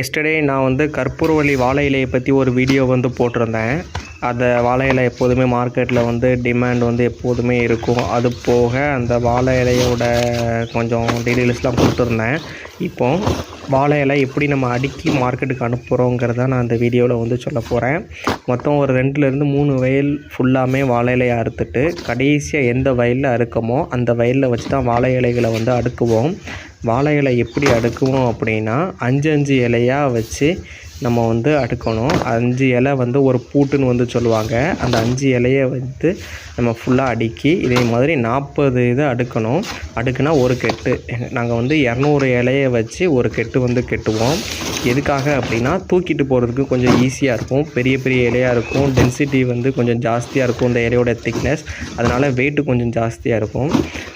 Yesterday நான் வந்து கற்பூரவள்ளி வாழை இலையை பற்றி ஒரு வீடியோ வந்து போட்டிருந்தேன். அந்த வாழை இலை எப்போதுமே மார்க்கெட்டில் வந்து டிமாண்ட் வந்து எப்போதுமே இருக்கும். அது போக அந்த வாழை இலையோட கொஞ்சம் டீட்டெயில்ஸ்லாம் கொடுத்துருந்தேன். இப்போ வாழை இலை எப்படி நம்ம அடுக்கி மார்க்கெட்டுக்கு அனுப்புகிறோங்கிறத நான் அந்த வீடியோவில் வந்து சொல்ல போகிறேன் மொத்தம் ஒரு ரெண்டுலேருந்து மூணு வயல் ஃபுல்லாமே வாழை இலையை அறுத்துட்டு கடைசியாக எந்த வயலில் அறுக்கமோ அந்த வயலில் வச்சு தான் வாழை இலைகளை வந்து அடுக்குவோம். வாழை இலை எப்படி அடுக்குவோம் அப்படின்னா அஞ்சு அஞ்சு இலையாக வச்சு நம்ம வந்து அடுக்கணும். அஞ்சு இலை வந்து ஒரு பூட்டுன்னு வந்து சொல்லுவாங்க. அந்த அஞ்சு இலையை வந்து நம்ம ஃபுல்லாக அடுக்கி இதே மாதிரி நாற்பது இதை அடுக்கணும். அடுக்குனா ஒரு கெட்டு. நாங்கள் வந்து இரநூறு இலையை வச்சு ஒரு கெட்டு வந்து கெட்டுவோம். எதுக்காக அப்படின்னா தூக்கிட்டு போகிறதுக்கு கொஞ்சம் ஈஸியாக இருக்கும். பெரிய பெரிய இலையாக இருக்கும். டென்சிட்டி வந்து கொஞ்சம் ஜாஸ்தியாக இருக்கும் இந்த இலையோட திக்னஸ் அதனால் வெயிட்டு கொஞ்சம் ஜாஸ்தியாக இருக்கும்.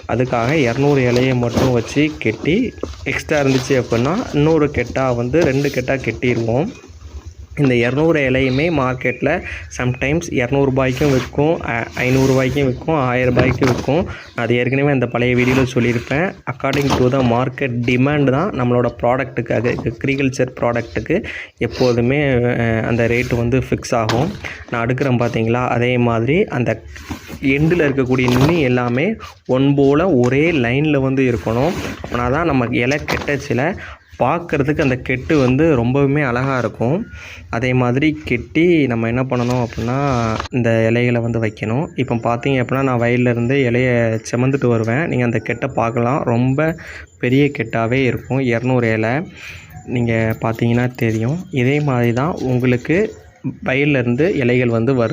அதுக்காக இரநூறு இலையை மட்டும் வச்சு கெட்டி எக்ஸ்ட்ரா இருந்துச்சு அப்படின்னா இன்னொரு கெட்டாக வந்து ரெண்டு கெட்டாக கெட்டிடுவோம் இந்த இரநூறு இலையுமே மார்க்கெட்டில் சம்டைம்ஸ் இரநூறுபாய்க்கும் விற்கும் ஐநூறுரூபாய்க்கும் விற்கும் ஆயிரம் விற்கும். அது ஏற்கனவே அந்த பழைய வீடியோவில் சொல்லியிருப்பேன். According to the market demand தான் நம்மளோட ப்ராடக்ட்டுக்கு அது அக்ரிகல்ச்சர் ப்ராடக்ட்டுக்கு எப்போதுமே அந்த ரேட்டு வந்து ஃபிக்ஸ் ஆகும். நான் அடுக்கிறேன் பார்த்தீங்களா அதே மாதிரி அந்த எண்டில் இருக்கக்கூடிய நுனி எல்லாமே ஒன் போல் ஒரே லைனில் வந்து இருக்கணும். அப்படின்னா தான் நம்ம இலை கெட்டச்சில் பார்க்குறதுக்கு அந்த கெட்டு வந்து ரொம்பவுமே அழகாக இருக்கும். அதே மாதிரி கெட்டி நம்ம என்ன பண்ணணும் அப்படின்னா இந்த இலைகளை வந்து வைக்கணும். இப்போ பார்த்தீங்க அப்படின்னா நான் வயல்லேருந்து இலையை செமந்துட்டு வருவேன். நீங்கள் அந்த கெட்டை பார்க்கலாம். ரொம்ப பெரிய கெட்டாகவே இருக்கும். இரநூறு இலை நீங்கள் பார்த்தீங்கன்னா தெரியும். இதே மாதிரி தான் உங்களுக்கு வயல்லேருந்து இலைகள் வந்து வருது.